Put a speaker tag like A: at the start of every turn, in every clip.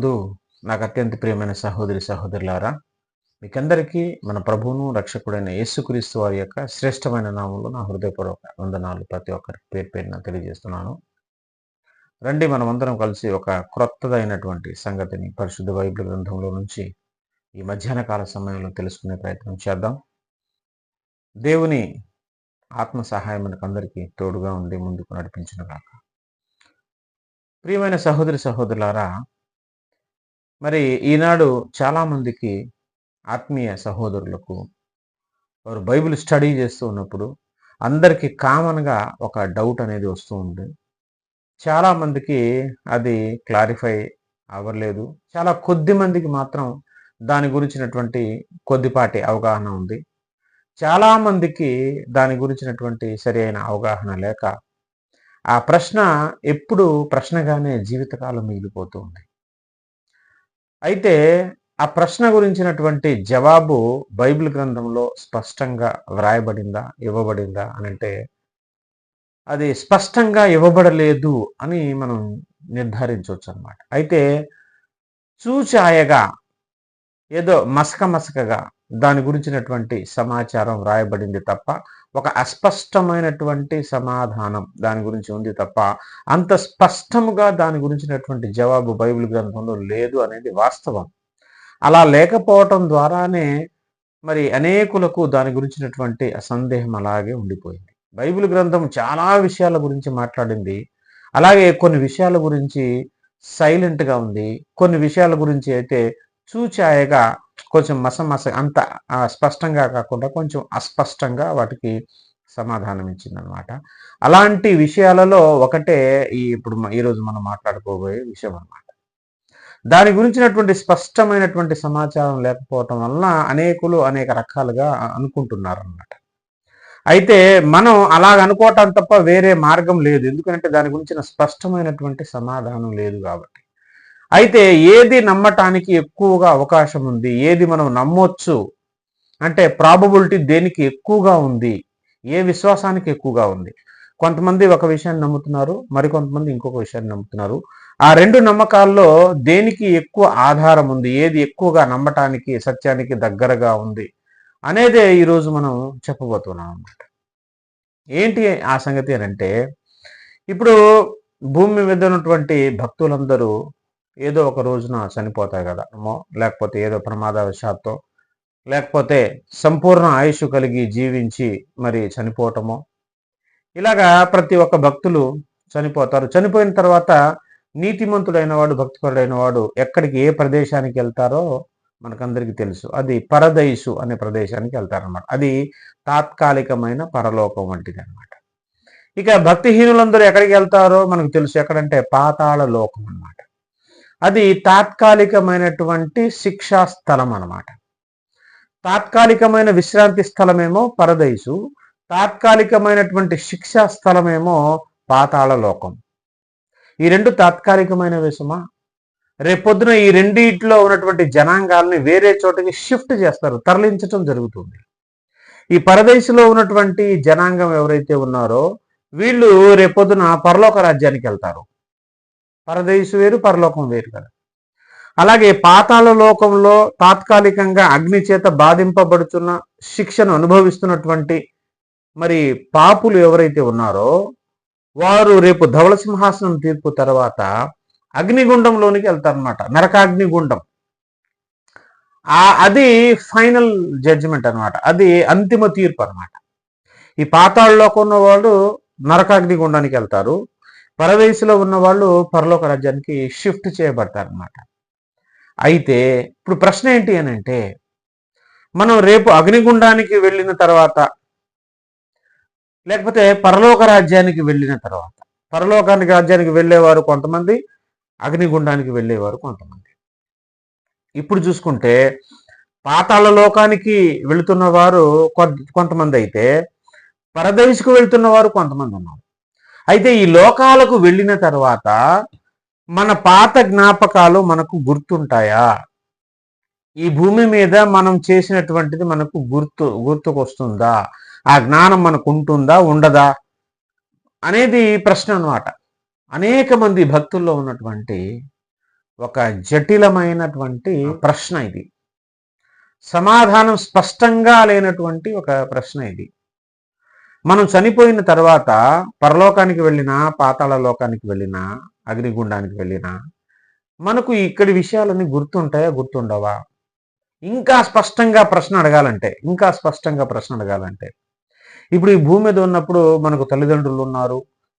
A: ప్రభునందు నాకు అత్యంత ప్రియమైన సహోదరి సహోదరులారా మీకందరికీ మన ప్రభువును రక్షకుడైన యేసుక్రీస్తు వారి యొక్క శ్రేష్టమైన నామంలో నా హృదయపూర్వక వందనాలు. ప్రతి ఒక్కరికి పేరు పేరున తెలియజేస్తున్నాను. రండి మనమందరం కలిసి ఒక క్రొత్తదైనటువంటి సంగతిని పరిశుద్ధ బైబిల్ గ్రంథంలో నుంచి ఈ మధ్యాహ్న కాల సమయంలో తెలుసుకునే ప్రయత్నం చేద్దాం. దేవుని ఆత్మ సహాయం మనకు అందరికీ తోడుగా ఉండి ముందుకు నడిపించిన కాక ప్రియమైన సహోదరి సహోదరులారా మరి ఈనాడు చాలామందికి ఆత్మీయ సహోదరులకు వారు బైబిల్ స్టడీ చేస్తూ ఉన్నప్పుడు అందరికీ కామన్గా ఒక డౌట్ అనేది వస్తూ ఉంది. చాలామందికి అది క్లారిఫై అవ్వలేదు. చాలా కొద్ది మందికి మాత్రం దాని గురించినటువంటి కొద్దిపాటి అవగాహన ఉంది. చాలామందికి దాని గురించినటువంటి సరి అయిన అవగాహన లేక ఆ ప్రశ్న ఎప్పుడు ప్రశ్నగానే జీవితకాలం మిగిలిపోతూ ఉంది. అయితే ఆ ప్రశ్న గురించినటువంటి జవాబు బైబిల్ గ్రంథంలో స్పష్టంగా వ్రాయబడిందా ఇవ్వబడిందా అని అంటే అది స్పష్టంగా ఇవ్వబడలేదు అని మనం నిర్ధారించవచ్చు అనమాట అయితే చూచాయగా ఏదో మసక మసకగా దాని గురించినటువంటి సమాచారం వ్రాయబడింది తప్ప ఒక అస్పష్టమైనటువంటి సమాధానం దాని గురించి ఉంది తప్ప అంత స్పష్టముగా దాని గురించినటువంటి జవాబు బైబిల్ గ్రంథంలో లేదు అనేది వాస్తవం. అలా లేకపోవటం ద్వారానే మరి అనేకులకు దాని గురించినటువంటి సందేహం అలాగే ఉండిపోయింది. బైబిల్ గ్రంథం చాలా విషయాల గురించి మాట్లాడింది. అలాగే కొన్ని విషయాల గురించి సైలెంట్గా ఉంది. కొన్ని విషయాల గురించి అయితే చూచాయగా కొంచెం మసమస అంత స్పష్టంగా కాకుండా కొంచెం అస్పష్టంగా వాటికి సమాధానం ఇచ్చిందనమాట అలాంటి విషయాలలో ఒకటే ఈ ఇప్పుడు ఈరోజు మనం మాట్లాడుకోబోయే విషయం అన్నమాట. దాని గురించినటువంటి స్పష్టమైనటువంటి సమాచారం లేకపోవటం వలన అనేకులు అనేక రకాలుగా అనుకుంటున్నారు అన్నమాట అయితే మనం అలాగ అనుకోవటం తప్ప వేరే మార్గం లేదు. ఎందుకంటే దాని గురించిన స్పష్టమైనటువంటి సమాధానం లేదు కాబట్టి. అయితే ఏది నమ్మటానికి ఎక్కువగా అవకాశం ఉంది? ఏది మనం నమ్మొచ్చు? అంటే ప్రాబబిలిటీ దేనికి ఎక్కువగా ఉంది? ఏ విశ్వాసానికి ఎక్కువగా ఉంది? కొంతమంది ఒక విషయాన్ని నమ్ముతున్నారు మరికొంతమంది ఇంకొక విషయాన్ని నమ్ముతున్నారు. ఆ రెండు నమ్మకాల్లో దేనికి ఎక్కువ ఆధారం ఉంది? ఏది ఎక్కువగా నమ్మటానికి సత్యానికి దగ్గరగా ఉంది? అనేదే ఈరోజు మనం చెప్పబోతున్నాం అన్నమాట. ఏంటి ఆ సంగతి అంటే ఇప్పుడు భూమి మీద ఉన్నటువంటి భక్తులందరూ ఏదో ఒక రోజున చనిపోతాయి కదా లేకపోతే ఏదో ప్రమాదవశాత్తు. లేకపోతే సంపూర్ణ ఆయుష్ కలిగి జీవించి మరి చనిపోవటమో. ఇలాగా ప్రతి ఒక్క భక్తులు చనిపోతారు. చనిపోయిన తర్వాత నీతిమంతుడైన వాడు భక్తిపరుడైన వాడు ఎక్కడికి ఏ ప్రదేశానికి వెళ్తారో మనకందరికీ తెలుసు. అది పరదైసు అనే ప్రదేశానికి వెళ్తారనమాట అది తాత్కాలికమైన పరలోకం వంటిది అనమాట ఇక భక్తిహీనులందరూ ఎక్కడికి వెళ్తారో మనకు తెలుసు. ఎక్కడంటే పాతాళ లోకం అన్నమాట. అది తాత్కాలికమైనటువంటి శిక్షా స్థలం అన్నమాట. తాత్కాలికమైన విశ్రాంతి స్థలమేమో పరదైసు తాత్కాలికమైనటువంటి శిక్షా స్థలమేమో పాతాళ లోకం. ఈ రెండు తాత్కాలికమైన విషమా రేపొద్దున ఈ రెండిట్లో ఉన్నటువంటి జనాంగాల్ని వేరే చోటకి షిఫ్ట్ చేస్తారు తరలించటం జరుగుతుంది. ఈ పరదేశంలో ఉన్నటువంటి జనాంగం ఎవరైతే ఉన్నారో వీళ్ళు రేపొద్దున పరలోక రాజ్యానికి వెళ్తారు. పరదేశు వేరు పరలోకం వేరు కదా. అలాగే పాతాళ లోకంలో తాత్కాలికంగా అగ్ని చేత బాధింపబడుతున్న శిక్షను అనుభవిస్తున్నటువంటి మరి పాపులు ఎవరైతే ఉన్నారో వారు రేపు ధవళ సింహాసనం తీర్పు తర్వాత అగ్నిగుండంలోనికి వెళ్తారనమాట నరకాగ్నిగుండం. ఆ అది ఫైనల్ జడ్జిమెంట్ అన్నమాట. అది అంతిమ తీర్పు అనమాట ఈ పాతాళలోకి ఉన్న వాళ్ళు నరకాగ్నిగుండానికి వెళ్తారు. పరదేశిలో ఉన్న వాళ్ళు పరలోక రాజ్యానికి షిఫ్ట్ చేయబడతారు అనమాట అయితే ఇప్పుడు ప్రశ్న ఏంటి అని అంటే మనం రేపు అగ్నిగుండానికి వెళ్ళిన తర్వాత లేకపోతే పరలోక రాజ్యానికి వెళ్ళిన తర్వాత పరలోకానికి రాజ్యానికి వెళ్ళేవారు కొంతమంది అగ్నిగుండానికి వెళ్ళేవారు కొంతమంది. ఇప్పుడు చూసుకుంటే పాతాళ లోకానికి వెళుతున్న వారు కొంతమంది అయితే పరదేశకు వెళ్తున్న వారు కొంతమంది ఉన్నారు. అయితే ఈ లోకాలకు వెళ్ళిన తర్వాత మన పాత జ్ఞాపకాలు మనకు గుర్తుంటాయా? ఈ భూమి మీద మనం చేసినటువంటిది మనకు గుర్తు గుర్తుకొస్తుందా? ఆ జ్ఞానం మనకు ఉంటుందా ఉండదా? అనేది ప్రశ్న అన్నమాట. అనేక మంది భక్తుల్లో ఉన్నటువంటి ఒక జటిలమైనటువంటి ప్రశ్న ఇది. సమాధానం స్పష్టంగా లేనటువంటి ఒక ప్రశ్న ఇది. మనం చనిపోయిన తర్వాత పరలోకానికి వెళ్ళినా పాతాళ లోకానికి వెళ్ళినా అగ్నిగుండానికి వెళ్ళినా మనకు ఇక్కడి విషయాలన్నీ గుర్తుంటాయా గుర్తుండవా? ఇంకా స్పష్టంగా ప్రశ్న అడగాలంటే ఇంకా స్పష్టంగా ప్రశ్న అడగాలంటే. ఇప్పుడు ఈ భూమి మీద ఉన్నప్పుడు మనకు తల్లిదండ్రులు ఉన్నారు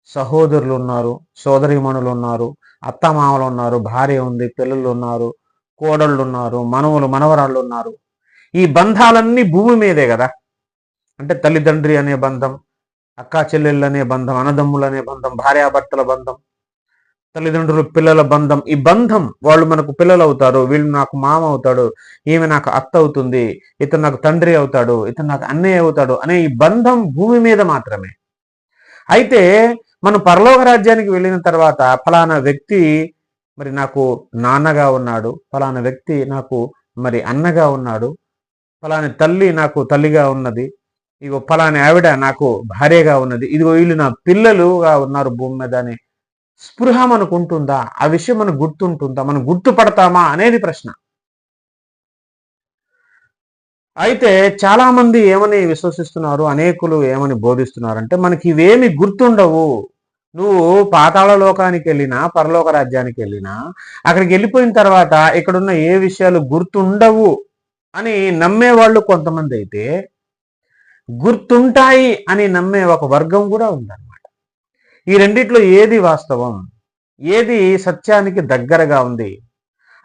A: సహోదరులు ఉన్నారు సోదరీమణులు ఉన్నారు అత్తమామలు ఉన్నారు భార్య ఉంది పిల్లలు ఉన్నారు కోడళ్ళు ఉన్నారు మనవులు మనవరాళ్ళు ఉన్నారు. ఈ బంధాలన్నీ భూమి మీదే కదా? అంటే తల్లిదండ్రి అనే బంధం అక్కా చెల్లెళ్ళు అనే బంధం అన్నదమ్ములు అనే బంధం భార్యాభర్తల బంధం తల్లిదండ్రులు పిల్లల బంధం ఈ బంధం వాళ్ళు మనకు పిల్లలు అవుతారు వీళ్ళు నాకు మామ అవుతాడు ఈమె నాకు అత్త అవుతుంది ఇతను నాకు తండ్రి అవుతాడు ఇతను నాకు అన్నయ్య అవుతాడు అనే ఈ బంధం భూమి మీద మాత్రమే. అయితే మనం పరలోక రాజ్యానికి వెళ్ళిన తర్వాత ఫలానా వ్యక్తి మరి నాకు నాన్నగా ఉన్నాడు ఫలానా వ్యక్తి నాకు మరి అన్నగా ఉన్నాడు ఫలాని తల్లి నాకు తల్లిగా ఉన్నది ఇగో ఫలాని ఆవిడ నాకు భార్యగా ఉన్నది. ఇదిగో వీళ్ళు నా పిల్లలుగా ఉన్నారు భూమి మీద అని స్పృహ మనకు ఉంటుందా ఆ విషయం మనకు గుర్తుంటుందా? మనం గుర్తుపడతామా అనేది ప్రశ్న. అయితే చాలా మంది ఏమని విశ్వసిస్తున్నారు? అనేకులు ఏమని బోధిస్తున్నారంటే మనకి ఇవేమి గుర్తుండవు. నువ్వు పాతాళ లోకానికి వెళ్ళినా పరలోక రాజ్యానికి వెళ్ళినా అక్కడికి వెళ్ళిపోయిన తర్వాత ఇక్కడున్న ఏ విషయాలు గుర్తుండవు అని నమ్మేవాళ్ళు కొంతమంది అయితే గుర్తుంటాయి అని నమ్మే ఒక వర్గం కూడా ఉందన్నమాట. ఈ రెండిట్లో ఏది వాస్తవం? ఏది సత్యానికి దగ్గరగా ఉంది?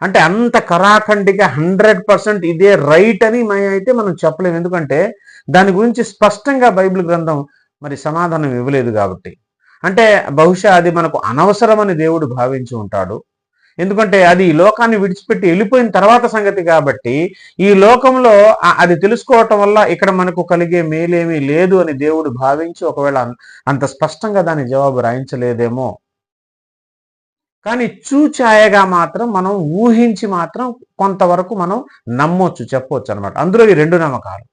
A: అంటే అంత కరాఖండిగా హండ్రెడ్ పర్సెంట్ ఇదే రైట్ అని మై అయితే మనం చెప్పలేము ఎందుకంటే దాని గురించి స్పష్టంగా బైబిల్ గ్రంథం మరి సమాధానం ఇవ్వలేదు కాబట్టి. అంటే బహుశా అది మనకు అనవసరమని దేవుడు భావించి ఉంటాడు. ఎందుకంటే అది ఈ లోకాన్ని విడిచిపెట్టి వెళ్ళిపోయిన తర్వాత సంగతి కాబట్టి ఈ లోకంలో అది తెలుసుకోవటం వల్ల ఇక్కడ మనకు కలిగే మేలేమీ లేదు అని దేవుడు భావించి ఒకవేళ అంత స్పష్టంగా దాని జవాబు రాయించలేదేమో. కానీ చూచాయగా మాత్రం మనం ఊహించి మాత్రం కొంతవరకు మనం నమ్మొచ్చు చెప్పొచ్చు అనమాట అందులో ఈ రెండు నమ్మకాలు.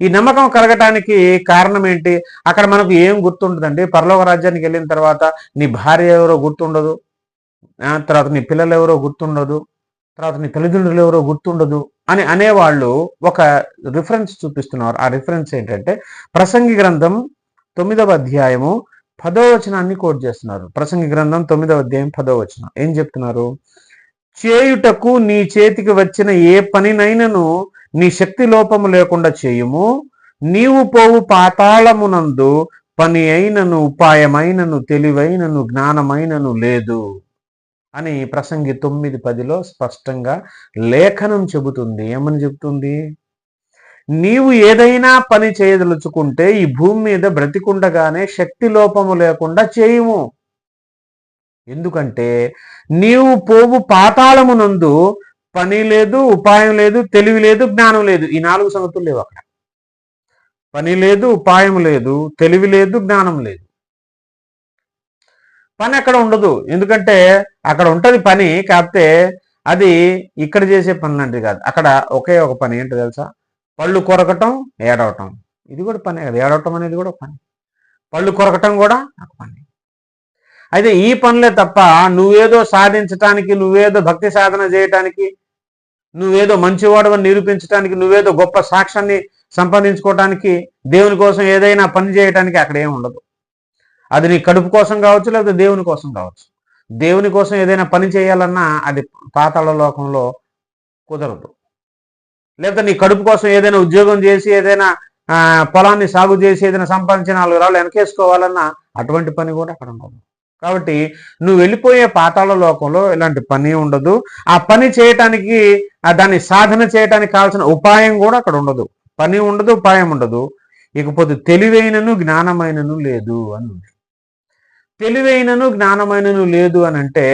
A: ఈ నమ్మకం కలగటానికి కారణం ఏంటి? అక్కడ మనకు ఏం గుర్తుండదండి? పరలోక రాజ్యానికి వెళ్ళిన తర్వాత నీ భార్య ఎవరో గుర్తుండదు. తర్వాత నీ పిల్లలు ఎవరో గుర్తుండదు తర్వాత నీ తల్లిదండ్రులు ఎవరో గుర్తుండదు అని అనేవాళ్ళు ఒక రిఫరెన్స్ చూపిస్తున్నారు. ఆ రిఫరెన్స్ ఏంటంటే ప్రసంగి గ్రంథం తొమ్మిదవ అధ్యాయము పదో వచనాన్ని కోట్ చేస్తున్నారు. ప్రసంగి గ్రంథం తొమ్మిదవ అధ్యాయం పదో వచనం. ఏం చెప్తున్నారు? చేయుటకు నీ చేతికి వచ్చిన ఏ పనినైనను నీ శక్తి లోపము లేకుండా చేయుము. నీవు పోవు పాతాళమునందు పని అయినను ఉపాయమైనను తెలివైనను జ్ఞానమైనను లేదు. అని ప్రసంగి తొమ్మిది పదిలో స్పష్టంగా లేఖనం చెబుతుంది. ఏమని చెబుతుంది? నీవు ఏదైనా పని చేయదలుచుకుంటే ఈ భూమి మీద బ్రతికుండగానే శక్తి లోపము లేకుండా చేయుము. ఎందుకంటే నీవు పోవు పాతాళమునందు పని లేదు ఉపాయం లేదు తెలివి లేదు జ్ఞానం లేదు. ఈ నాలుగు సంగతులు లేవు అక్కడ. పని లేదు ఉపాయం లేదు తెలివి లేదు జ్ఞానం లేదు. పని అక్కడ ఉండదు. ఎందుకంటే అక్కడ ఉంటుంది పని కాకపోతే అది ఇక్కడ చేసే పని లాంటిది కాదు. అక్కడ ఒకే ఒక పని ఏంటో తెలుసా? పళ్ళు కొరకటం ఏడవటం. ఇది కూడా పనే కదా. ఏడవటం అనేది కూడా పని. పళ్ళు కొరకటం కూడా ఒక పని. అయితే ఈ పనులే తప్ప నువ్వేదో సాధించటానికి నువ్వేదో భక్తి సాధన చేయటానికి నువ్వేదో మంచివాడవని నిరూపించడానికి నువ్వేదో గొప్ప సాక్ష్యాన్ని సంపాదించుకోవటానికి దేవుని కోసం ఏదైనా పని చేయటానికి అక్కడ ఏమి ఉండదు. అది నీ కడుపు కోసం కావచ్చు లేకపోతే దేవుని కోసం కావచ్చు. దేవుని కోసం ఏదైనా పని చేయాలన్నా అది పాతాళ లోకంలో కుదరదు. లేకపోతే నీ కడుపు కోసం ఏదైనా ఉద్యోగం చేసి ఏదైనా పొలాన్ని సాగు చేసి ఏదైనా సంపాదించిన నాలుగు రాళ్ళు వెనకేసుకోవాలన్నా అటువంటి పని కూడా అక్కడ ఉండదు. కాబట్టి నువ్వు వెళ్ళిపోయే పాతాళ లోకంలో ఇలాంటి పని ఉండదు. ఆ పని చేయటానికి దాన్ని సాధన చేయటానికి కావాల్సిన ఉపాయం కూడా అక్కడ ఉండదు. పని ఉండదు ఉపాయం ఉండదు. ఇకపోతే తెలివైనను జ్ఞానమైనను లేదు అని ఉంది. తెలివైనను జ్ఞానమైనను లేదు అని అంటే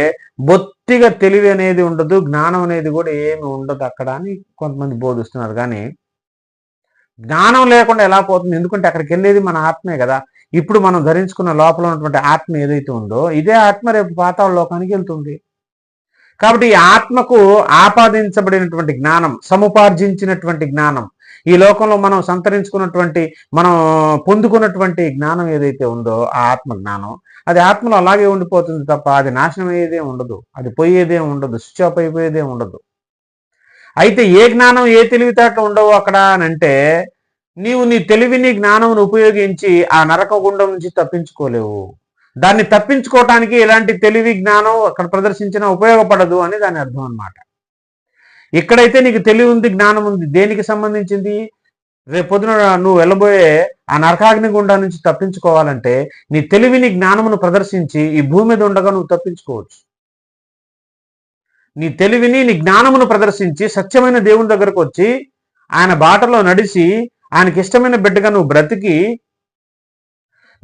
A: బొత్తిగా తెలివి అనేది ఉండదు జ్ఞానం అనేది కూడా ఏమి ఉండదు అక్కడ అని కొంతమంది బోధిస్తున్నారు. కానీ జ్ఞానం లేకుండా ఎలా పోతుంది? ఎందుకంటే అక్కడికి వెళ్ళేది మన ఆత్మే కదా. ఇప్పుడు మనం ధరించుకున్న లోపల ఉన్నటువంటి ఆత్మ ఏదైతే ఉందో ఇదే ఆత్మ రేపు పాతాళ లోకానికి వెళ్తుంది. కాబట్టి ఈ ఆత్మకు ఆపాదించబడినటువంటి జ్ఞానం సముపార్జించినటువంటి జ్ఞానం ఈ లోకంలో మనం సంతరించుకున్నటువంటి మనం పొందుకున్నటువంటి జ్ఞానం ఏదైతే ఉందో ఆ ఆత్మ జ్ఞానం అది ఆత్మలో అలాగే ఉండిపోతుంది తప్ప అది నాశనం అయ్యేదే ఉండదు. అది పోయేదే ఉండదు. స్విచ్ ఆఫ్ అయిపోయేదే ఉండదు. అయితే ఏ జ్ఞానం ఏ తెలివితేట ఉండవు అక్కడ అని అంటే నీవు నీ తెలివిని జ్ఞానంను ఉపయోగించి ఆ నరక గుండం నుంచి తప్పించుకోలేవు. దాన్ని తప్పించుకోవటానికి ఎలాంటి తెలివి జ్ఞానం అక్కడ ప్రదర్శించినా ఉపయోగపడదు అని దాని అర్థం అనమాట ఇక్కడైతే నీకు తెలివి ఉంది జ్ఞానం ఉంది. దేనికి సంబంధించింది? రేపు పొద్దున నువ్వు వెళ్ళబోయే ఆ నరకాగ్ని గుండా నుంచి తప్పించుకోవాలంటే నీ తెలివిని జ్ఞానమును ప్రదర్శించి ఈ భూమి మీద ఉండగా నువ్వు తప్పించుకోవచ్చు. నీ తెలివిని నీ జ్ఞానమును ప్రదర్శించి సత్యమైన దేవుని దగ్గరకు వచ్చి ఆయన బాటలో నడిచి ఆయనకి ఇష్టమైన బిడ్డగా నువ్వు బ్రతికి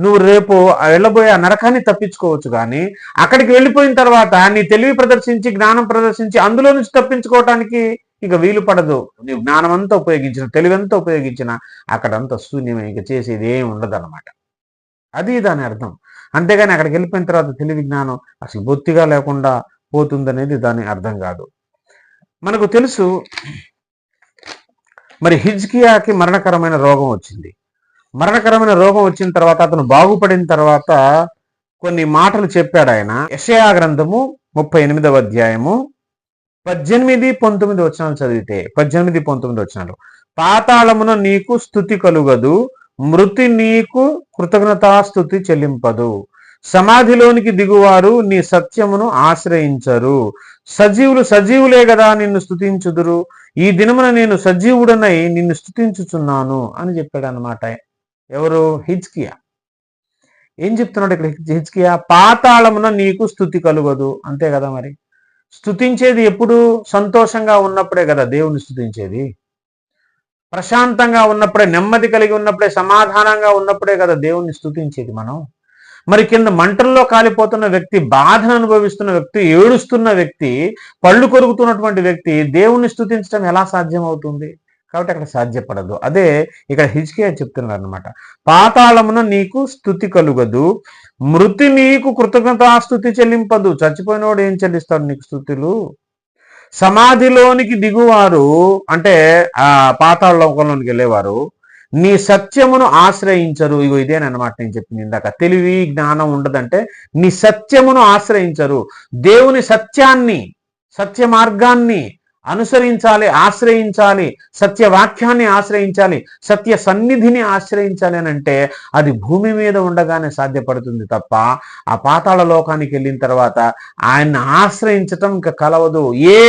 A: నువ్వు రేపు వెళ్ళబోయే ఆ నరకాన్ని తప్పించుకోవచ్చు కానీ అక్కడికి వెళ్ళిపోయిన తర్వాత నీ తెలివి ప్రదర్శించి జ్ఞానం ప్రదర్శించి అందులో నుంచి తప్పించుకోవటానికి ఇక వీలు పడదు. నీవు జ్ఞానం అంతా ఉపయోగించిన తెలివంతా ఉపయోగించిన అక్కడంతా శూన్యమే ఇక చేసేది ఏం ఉండదు అనమాట అది దాని అర్థం. అంతేగాని అక్కడికి వెళ్ళిపోయిన తర్వాత తెలివి జ్ఞానం అసలు బొత్తిగా లేకుండా పోతుందనేది దాని అర్థం కాదు. మనకు తెలుసు మరి హిజ్కియాకి మరణకరమైన రోగం వచ్చింది. మరణకరమైన రోగం వచ్చిన తర్వాత అతను బాగుపడిన తర్వాత కొన్ని మాటలు చెప్పాడు ఆయన. యషయా గ్రంథము ముప్పై ఎనిమిదవ అధ్యాయము పద్దెనిమిది పంతొమ్మిది వచనాలు చదివితే పద్దెనిమిది పంతొమ్మిది వచనాలు. పాతాళమున నీకు స్థుతి కలుగదు మృతి నీకు కృతజ్ఞతాస్థుతి చెల్లింపదు. సమాధిలోనికి దిగువారు నీ సత్యమును ఆశ్రయించరు. సజీవులు సజీవులే కదా నిన్ను స్థుతించుదురు. ఈ దినమున నేను సజీవుడనై నిన్ను స్థుతించుచున్నాను అని చెప్పాడు అనమాట ఎవరు? హిజ్కియా. ఏం చెప్తున్నాడు ఇక్కడ హిజ్కియా? పాతాళమున నీకు స్థుతి కలుగదు. అంతే కదా మరి. స్థుతించేది ఎప్పుడు? సంతోషంగా ఉన్నప్పుడే కదా దేవుని స్థుతించేది. ప్రశాంతంగా ఉన్నప్పుడే నెమ్మది కలిగి ఉన్నప్పుడే సమాధానంగా ఉన్నప్పుడే కదా దేవుణ్ణి స్థుతించేది మనం. మరి కింద మంటల్లో కాలిపోతున్న వ్యక్తి బాధను అనుభవిస్తున్న వ్యక్తి ఏడుస్తున్న వ్యక్తి పళ్ళు కొరుకుతున్నటువంటి వ్యక్తి దేవుణ్ణి స్థుతించడం ఎలా సాధ్యం అవుతుంది కాబట్టి అక్కడ సాధ్యపడదు. అదే ఇక్కడ హిజ్కియా చెప్తున్నారు అనమాట పాతాళమున నీకు స్థుతి కలుగదు మృతి నీకు కృతజ్ఞతాస్థుతి చెల్లింపదు. చచ్చిపోయినోడు ఏం చెల్లిస్తాడు నీకు స్థుతులు? సమాధిలోనికి దిగువారు అంటే ఆ పాతాళ లోకంలోనికి వెళ్ళేవారు నీ సత్యమును ఆశ్రయించరు. ఇగో ఇదేనమాట నేను చెప్పింది ఇందాక. తెలివి జ్ఞానం ఉండదంటే నీ సత్యమును ఆశ్రయించరు. దేవుని సత్యాన్ని సత్య మార్గాన్ని అనుసరించాలి ఆశ్రయించాలి సత్యవాక్యాన్ని ఆశ్రయించాలి సత్య సన్నిధిని ఆశ్రయించాలి అని అంటే అది భూమి మీద ఉండగానే సాధ్యపడుతుంది తప్ప ఆ పాతాళ లోకానికి వెళ్ళిన తర్వాత ఆయన్ని ఆశ్రయించటం ఇంకా కలవదు. ఏ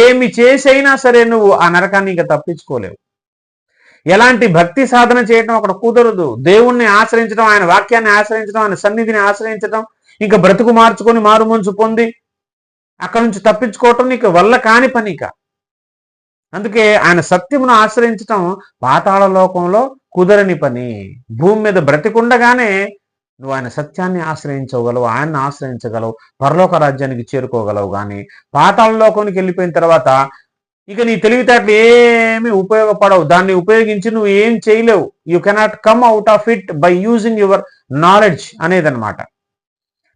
A: ఏమి చేసైనా సరే నువ్వు ఆ నరకాన్ని ఇంకా తప్పించుకోలేవు. ఎలాంటి భక్తి సాధన చేయటం అక్కడ కుదరదు. దేవుణ్ణి ఆశ్రయించడం ఆయన వాక్యాన్ని ఆశ్రయించడం ఆయన సన్నిధిని ఆశ్రయించడం ఇంకా బ్రతుకు మార్చుకొని మారుమనుసు పొంది అక్కడి నుంచి తప్పించుకోవటం నీకు వల్ల కాని పనిక అందుకే ఆయన సత్యమును ఆశ్రయించటం పాతాళ లోకంలో కుదరని పని. భూమి మీద బ్రతికుండగానే నువ్వు ఆయన సత్యాన్ని ఆశ్రయించగలవు ఆయన్ని ఆశ్రయించగలవు పరలోక రాజ్యానికి చేరుకోగలవు కానీ పాతాళ లోకానికి వెళ్ళిపోయిన తర్వాత ఇక నీ తెలివితేటలు ఏమి ఉపయోగపడవు. దాన్ని ఉపయోగించి నువ్వు ఏం చేయలేవు. You cannot come out of it by using your knowledge అనేది అనమాట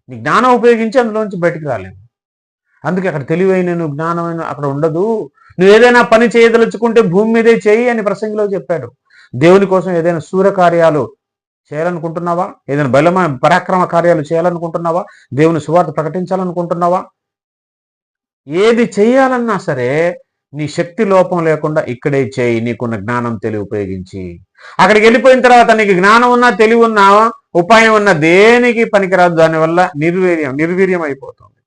A: నీ జ్ఞానం ఉపయోగించి అందులోంచి బయటికి రాలేవు. అందుకే అక్కడ తెలివైన నువ్వు జ్ఞానమైన అక్కడ ఉండదు. నువ్వు ఏదైనా పని చేయదలుచుకుంటే భూమి మీదే చేయి అని ప్రసంగిలో చెప్పాడు. దేవుని కోసం ఏదైనా సూర్య కార్యాలు చేయాలనుకుంటున్నావా? ఏదైనా బలమైన పరాక్రమ కార్యాలు చేయాలనుకుంటున్నావా? దేవుని సువార్త ప్రకటించాలనుకుంటున్నావా? ఏది చేయాలన్నా సరే నీ శక్తి లోపం లేకుండా ఇక్కడే చేయి నీకున్న జ్ఞానం తెలివి ఉపయోగించి. అక్కడికి వెళ్ళిపోయిన తర్వాత నీకు జ్ఞానం ఉన్నా తెలివి ఉన్నా ఉపాయం ఉన్న దేనికి పనికిరాదు? దానివల్ల నిర్వీర్యం నిర్వీర్యం అయిపోతుంది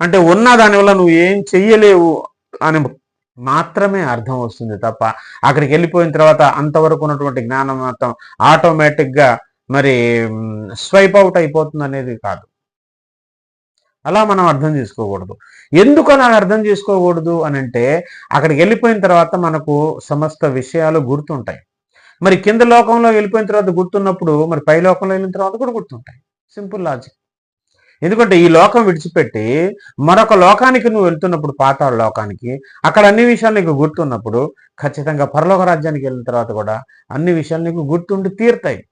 A: అంటే ఉన్న దానివల్ల నువ్వు ఏం చెయ్యలేవు అని మాత్రమే అర్థం వస్తుంది తప్ప అక్కడికి వెళ్ళిపోయిన తర్వాత అంతవరకు ఉన్నటువంటి జ్ఞానం మొత్తం ఆటోమేటిక్గా మరి స్వైప్ అవుట్ అయిపోతుంది అనేది కాదు. అలా మనం అర్థం చేసుకోకూడదు. ఎందుకు అలా అర్థం చేసుకోకూడదు అని అంటే అక్కడికి వెళ్ళిపోయిన తర్వాత మనకు సమస్త విషయాలు గుర్తుంటాయి. మరి కింద లోకంలో వెళ్ళిపోయిన తర్వాత గుర్తున్నప్పుడు మరి పై లోకంలో వెళ్ళిన తర్వాత కూడా గుర్తుంటాయి. సింపుల్ లాజిక్ ఎందుకంటే ఈ లోకం విడిచిపెట్టి మరొక లోకానికి నువ్వు వెళ్తున్నప్పుడు పాతాళ లోకానికి అక్కడ అన్ని విషయాలు నీకు గుర్తున్నప్పుడు ఖచ్చితంగా పరలోక రాజ్యానికి వెళ్ళిన తర్వాత కూడా అన్ని విషయాలు నీకు గుర్తుండి తీరుతాయి.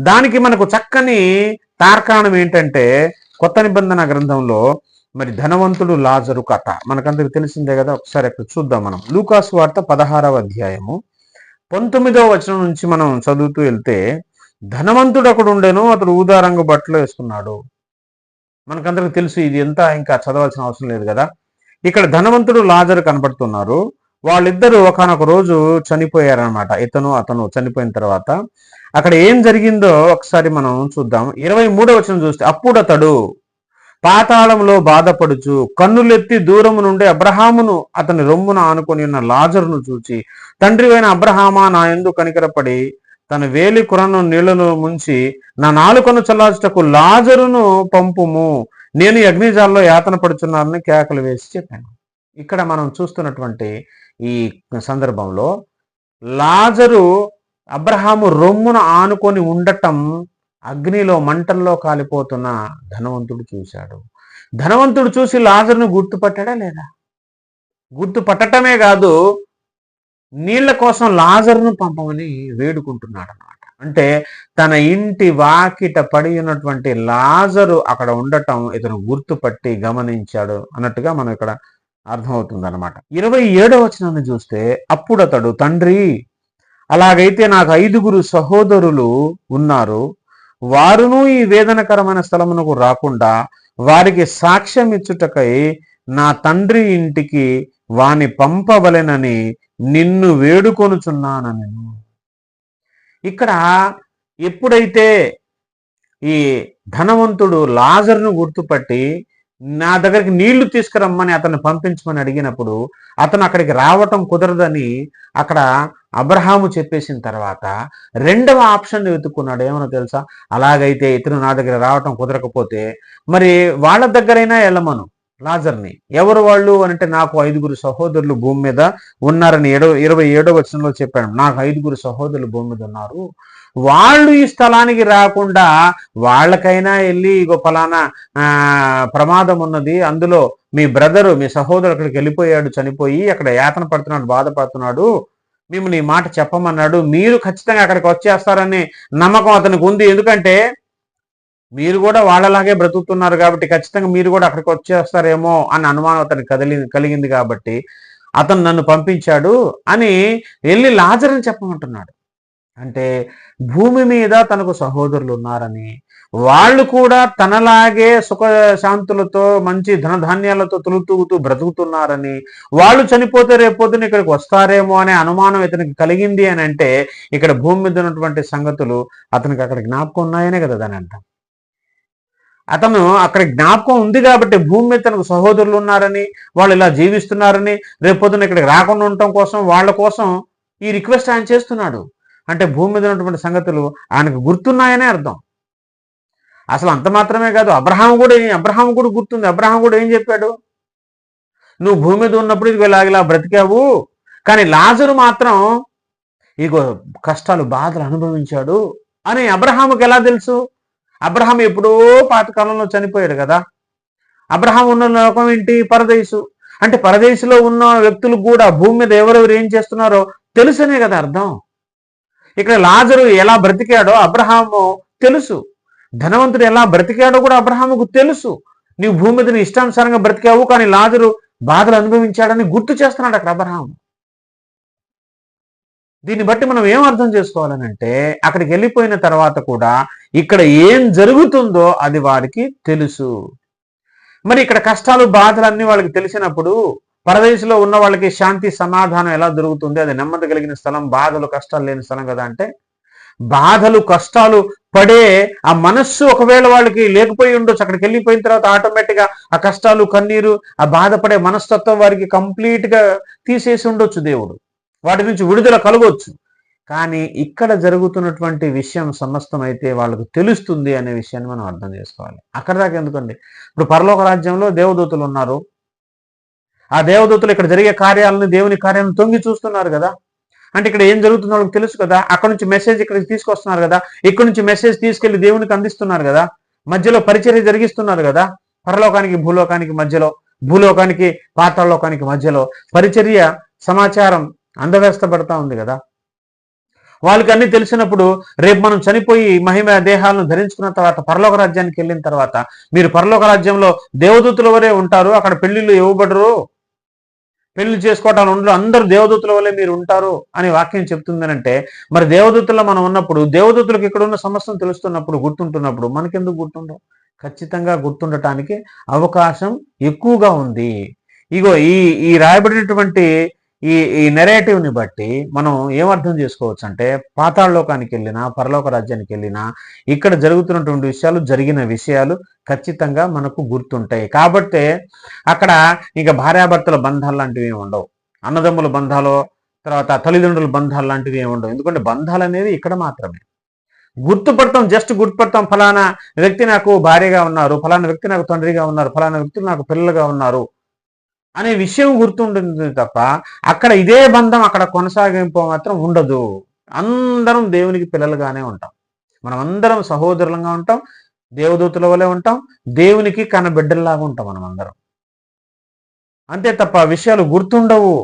A: దానికి మనకు చక్కని తార్కాణం ఏంటంటే కొత్త నిబంధన గ్రంథంలో మరి ధనవంతుడు లాజరు కథ. మనకందరికి తెలిసిందే కదా ఒకసారి అక్కడ చూద్దాం మనం. లూకాస్ వార్త పదహారవ అధ్యాయము. పంతొమ్మిదవ వచనం నుంచి మనం చదువుతూ వెళ్తే ధనవంతుడు అక్కడ ఉండేను అతడు ఊదా రంగు బట్టలు వేసుకున్నాడు. మనకందరికి తెలుసు ఇది ఎంత ఇంకా చదవాల్సిన అవసరం లేదు కదా. ఇక్కడ ధనవంతుడు లాజరు కనపడుతున్నారు. వాళ్ళిద్దరూ ఒకనొక రోజు చనిపోయారనమాట ఇతను అతను చనిపోయిన తర్వాత. అక్కడ ఏం జరిగిందో ఒకసారి మనం చూద్దాం. ఇరవై మూడో వచనం చూస్తే అప్పుడు అతడు పాతాళంలో బాధపడుచు కన్నులెత్తి దూరము నుండి అబ్రహామును అతని రొమ్మున ఆనుకొని ఉన్న లాజరును చూచి తండ్రివైన అబ్రహామా నా ఎందు కనికరపడి తన వేలి కురను నీళ్ళను ముంచి నా నాలుకను చల్లార్చుటకు లాజరును పంపుము. నేను అగ్నిజాల్లో యాతన పడుచున్నానని కేకలు వేసి చెప్పాను. ఇక్కడ మనం చూస్తున్నటువంటి ఈ సందర్భంలో లాజరు అబ్రహాము రొమ్మున ఆనుకొని ఉండటం అగ్నిలో మంటల్లో కాలిపోతున్న ధనవంతుడు చూశాడు. ధనవంతుడు చూసి లాజరును గుర్తుపట్టాడా లేదా? గుర్తుపట్టటమే కాదు నీళ్ళ కోసం లాజర్ను పంపమని వేడుకుంటున్నాడు అనమాట అంటే తన ఇంటి వాకిట పడి ఉన్నటువంటి లాజరు అక్కడ ఉండటం ఇతను గుర్తుపట్టి గమనించాడు అన్నట్టుగా మనం ఇక్కడ అర్థమవుతుంది అనమాట ఇరవై ఏడవ వచనాన్ని చూస్తే అప్పుడు అతడు తండ్రి అలాగైతే నాకు ఐదుగురు సహోదరులు ఉన్నారు. వారును ఈ వేదనకరమైన స్థలమునకు రాకుండా వారికి సాక్ష్యం ఇచ్చుటకై నా తండ్రి ఇంటికి వాని పంపవలెనని నిన్ను వేడుకొనుచున్నానని ఇక్కడ ఎప్పుడైతే ఈ ధనవంతుడు లాజర్ను గుర్తుపట్టి నా దగ్గరికి నీళ్ళు తీసుకురమ్మని అతన్ని పంపించమని అడిగినప్పుడు అతను అక్కడికి రావటం కుదరదని అక్కడ అబ్రహాము చెప్పేసిన తర్వాత రెండవ ఆప్షన్ వెతుక్కున్నాడు. ఏమన్నా తెలుసా? అలాగైతే ఇతను నా దగ్గర రావటం కుదరకపోతే మరి వాళ్ళ దగ్గరైనా వెళ్ళమను. లాజర్ని. ఎవరు వాళ్ళు అంటే నాకు ఐదుగురు సహోదరులు భూమి మీద ఉన్నారని ఏడో ఇరవై ఏడో వచనంలో చెప్పాడు నాకు ఐదుగురు సహోదరులు భూమి మీద ఉన్నారు. వాళ్ళు ఈ స్థలానికి రాకుండా వాళ్ళకైనా వెళ్ళి ఇగో ఫలానా ప్రమాదం ఉన్నది. అందులో మీ బ్రదరు మీ సహోదరు అక్కడికి వెళ్ళిపోయాడు చనిపోయి అక్కడ యాతన పడుతున్నాడు బాధపడుతున్నాడు. మేము నీ మాట చెప్పమన్నాడు. మీరు ఖచ్చితంగా అక్కడికి వచ్చేస్తారని నమ్మకం అతనికి ఉంది. ఎందుకంటే మీరు కూడా వాళ్ళలాగే బ్రతుకుతున్నారు కాబట్టి ఖచ్చితంగా మీరు కూడా అక్కడికి వచ్చేస్తారేమో అని అనుమానం అతనికి కదిలి కలిగింది కాబట్టి అతను నన్ను పంపించాడు అని వెళ్ళి లాజరని చెప్పమంటున్నాడు. అంటే భూమి మీద తనకు సహోదరులు ఉన్నారని వాళ్ళు కూడా తనలాగే సుఖ శాంతులతో మంచి ధనధాన్యాలతో తులుతూగుతూ బ్రతుకుతున్నారని వాళ్ళు చనిపోతే రేపొద్దున ఇక్కడికి వస్తారేమో అనే అనుమానం ఇతనికి కలిగింది అని అంటే ఇక్కడ భూమి మీద ఉన్నటువంటి సంగతులు అతనికి అక్కడ జ్ఞాపకం ఉన్నాయనే కదా దాని అంటాం అతను అక్కడ జ్ఞాపకం ఉంది కాబట్టి భూమి మీద తనకు సహోదరులు ఉన్నారని వాళ్ళు ఇలా జీవిస్తున్నారని రేపొద్దున ఇక్కడికి రాకుండా ఉండటం కోసం వాళ్ళ కోసం ఈ రిక్వెస్ట్ ఆయన చేస్తున్నాడు. అంటే భూమి మీద ఉన్నటువంటి సంగతులు ఆయనకు గుర్తున్నాయనే అర్థం. అసలు అంత మాత్రమే కాదు అబ్రహాం కూడా అబ్రహాం కూడా గుర్తుంది. అబ్రహాం కూడా ఏం చెప్పాడు? నువ్వు భూమి మీద ఉన్నప్పుడు ఇది ఇలాగిలా బ్రతికావు. కానీ లాజరు మాత్రం ఇగో కష్టాలు బాధలు అనుభవించాడు అని అబ్రహాముకి ఎలా తెలుసు? అబ్రహాం ఎప్పుడో పాతకాలంలో చనిపోయాడు కదా. అబ్రహాం ఉన్న లోకం ఏంటి? పరదేశు. అంటే పరదేశంలో ఉన్న వ్యక్తులు కూడా భూమి మీద ఎవరెవరు ఏం చేస్తున్నారో తెలుసనే కదా అర్థం. ఇక్కడ లాజరు ఎలా బ్రతికాడో అబ్రహాము తెలుసు. ధనవంతుడు ఎలా బ్రతికాడో కూడా అబ్రహాముకు తెలుసు. నీవు భూమి మీద నీ ఇష్టానుసారంగా బ్రతికావు కానీ లాజరు బాధలు అనుభవించాడని గుర్తు చేస్తున్నాడు అక్కడ అబ్రహాము. దీన్ని బట్టి మనం ఏం అర్థం చేసుకోవాలని అంటే అక్కడికి వెళ్ళిపోయిన తర్వాత కూడా ఇక్కడ ఏం జరుగుతుందో అది వారికి తెలుసు. మరి ఇక్కడ కష్టాలు బాధలు అన్ని వాళ్ళకి తెలిసినప్పుడు పరదేశంలో ఉన్న వాళ్ళకి శాంతి సమాధానం ఎలా దొరుకుతుంది? అది నెమ్మది కలిగిన స్థలం బాధలు కష్టాలు లేని స్థలం కదా అంటే బాధలు కష్టాలు పడే ఆ మనస్సు ఒకవేళ వాళ్ళకి లేకపోయి ఉండొచ్చు అక్కడికి వెళ్ళిపోయిన తర్వాత ఆటోమేటిక్గా ఆ కష్టాలు కన్నీరు ఆ బాధపడే మనస్తత్వం వారికి కంప్లీట్గా తీసేసి ఉండొచ్చు దేవుడు. వాటి నుంచి విడుదల కలగవచ్చు. కానీ ఇక్కడ జరుగుతున్నటువంటి విషయం సమస్తం అయితే వాళ్ళకు తెలుస్తుంది అనే విషయాన్ని మనం అర్థం చేసుకోవాలి. అక్కడ దాకా ఎందుకండి? ఇప్పుడు పరలోక రాజ్యంలో దేవదూతలు ఉన్నారు. ఆ దేవదూతలు ఇక్కడ జరిగే కార్యాలను దేవుని కార్యాలను తొంగి చూస్తున్నారు కదా. అంటే ఇక్కడ ఏం జరుగుతుందో వాళ్ళకి తెలుసు కదా. అక్కడ నుంచి మెసేజ్ ఇక్కడికి తీసుకొస్తున్నారు కదా. ఇక్కడ నుంచి మెసేజ్ తీసుకెళ్ళి దేవునికి అందిస్తున్నారు కదా. మధ్యలో పరిచర్య జరిగిస్తున్నారు కదా. పరలోకానికి భూలోకానికి మధ్యలో భూలోకానికి పాతాళలోకానికి మధ్యలో పరిచర్య సమాచారం అందవ్యస్తపడతా ఉంది కదా. వాళ్ళకి అన్ని తెలిసినప్పుడు రేపు మనం చనిపోయి మహిమ దేహాలను ధరించుకున్న తర్వాత పరలోక రాజ్యానికి వెళ్ళిన తర్వాత మీరు పరలోక రాజ్యంలో దేవదూతుల వరే ఉంటారు అక్కడ పెళ్ళిళ్ళు ఇవ్వబడరు. పెళ్ళి చేసుకోవటాలు ఉండరు అందరూ దేవదూతుల వల్లే మీరు ఉంటారు అని వాక్యం చెప్తుందనంటే మరి దేవదూతుల్లో మనం ఉన్నప్పుడు దేవదూతులకు ఇక్కడ ఉన్న సమస్యను తెలుస్తున్నప్పుడు గుర్తుంటున్నప్పుడు మనకెందుకు గుర్తుండవు? ఖచ్చితంగా గుర్తుండటానికి అవకాశం ఎక్కువగా ఉంది. ఇగో ఈ ఈ రాయబడినటువంటి ఈ ఈ నెరేటివ్ని బట్టి మనం ఏమర్థం చేసుకోవచ్చు అంటే పాతాళలోకానికి వెళ్ళినా పరలోక రాజ్యానికి వెళ్ళినా ఇక్కడ జరుగుతున్నటువంటి విషయాలు జరిగిన విషయాలు ఖచ్చితంగా మనకు గుర్తుంటాయి. కాబట్టి అక్కడ ఇంకా భార్యాభర్తల బంధాలు లాంటివి ఏమి ఉండవు. అన్నదమ్ముల బంధాలు తర్వాత తల్లిదండ్రుల బంధాలు లాంటివి ఏమి ఉండవు. ఎందుకంటే బంధాలు అనేవి ఇక్కడ మాత్రమే. గుర్తుపడతాం జస్ట్ గుర్తుపడతాం. ఫలానా వ్యక్తి నాకు భార్యగా ఉన్నారు ఫలానా వ్యక్తి నాకు తండ్రిగా ఉన్నారు ఫలానా వ్యక్తులు నాకు పిల్లలుగా ఉన్నారు. అనే విషయం గుర్తుంటుంది తప్ప అక్కడ ఇదే బంధం అక్కడ కొనసాగింపు మాత్రం ఉండదు. అందరం దేవునికి పిల్లలుగానే ఉంటాం. మనం అందరం సహోదరులంగా ఉంటాం. దేవదూతుల వలె ఉంటాం. దేవునికి కన బిడ్డల్లాగా ఉంటాం మనం అందరం అంతే తప్ప విషయాలు గుర్తుండవు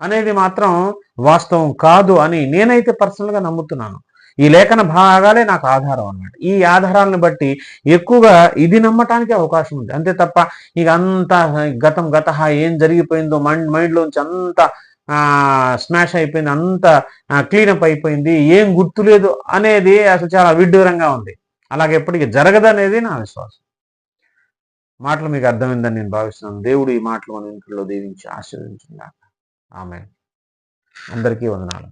A: అనేది మాత్రం వాస్తవం కాదు అని నేనైతే పర్సనల్గా నమ్ముతున్నాను. ఈ లేఖన భాగాలే నాకు ఆధారం అన్నమాట. ఈ ఆధారాలను బట్టి ఎక్కువగా ఇది నమ్మటానికి అవకాశం ఉంది. అంతే తప్ప ఇక అంతా గతం గత ఏం జరిగిపోయిందో మైండ్ మైండ్లోంచి అంత స్మాష్ అయిపోయింది అంత క్లీనప్ అయిపోయింది ఏం గుర్తులేదు అనేది అసలు చాలా విడ్డూరంగా ఉంది. అలాగే ఎప్పటికీ జరగదనేది నా విశ్వాసం. మాటలు మీకు అర్థమైందని నేను భావిస్తున్నాను. దేవుడు ఈ మాటలు మన ఇంట్లో దీవించి ఆశీర్వదించిందాక ఆమె అందరికీ వందనాలు.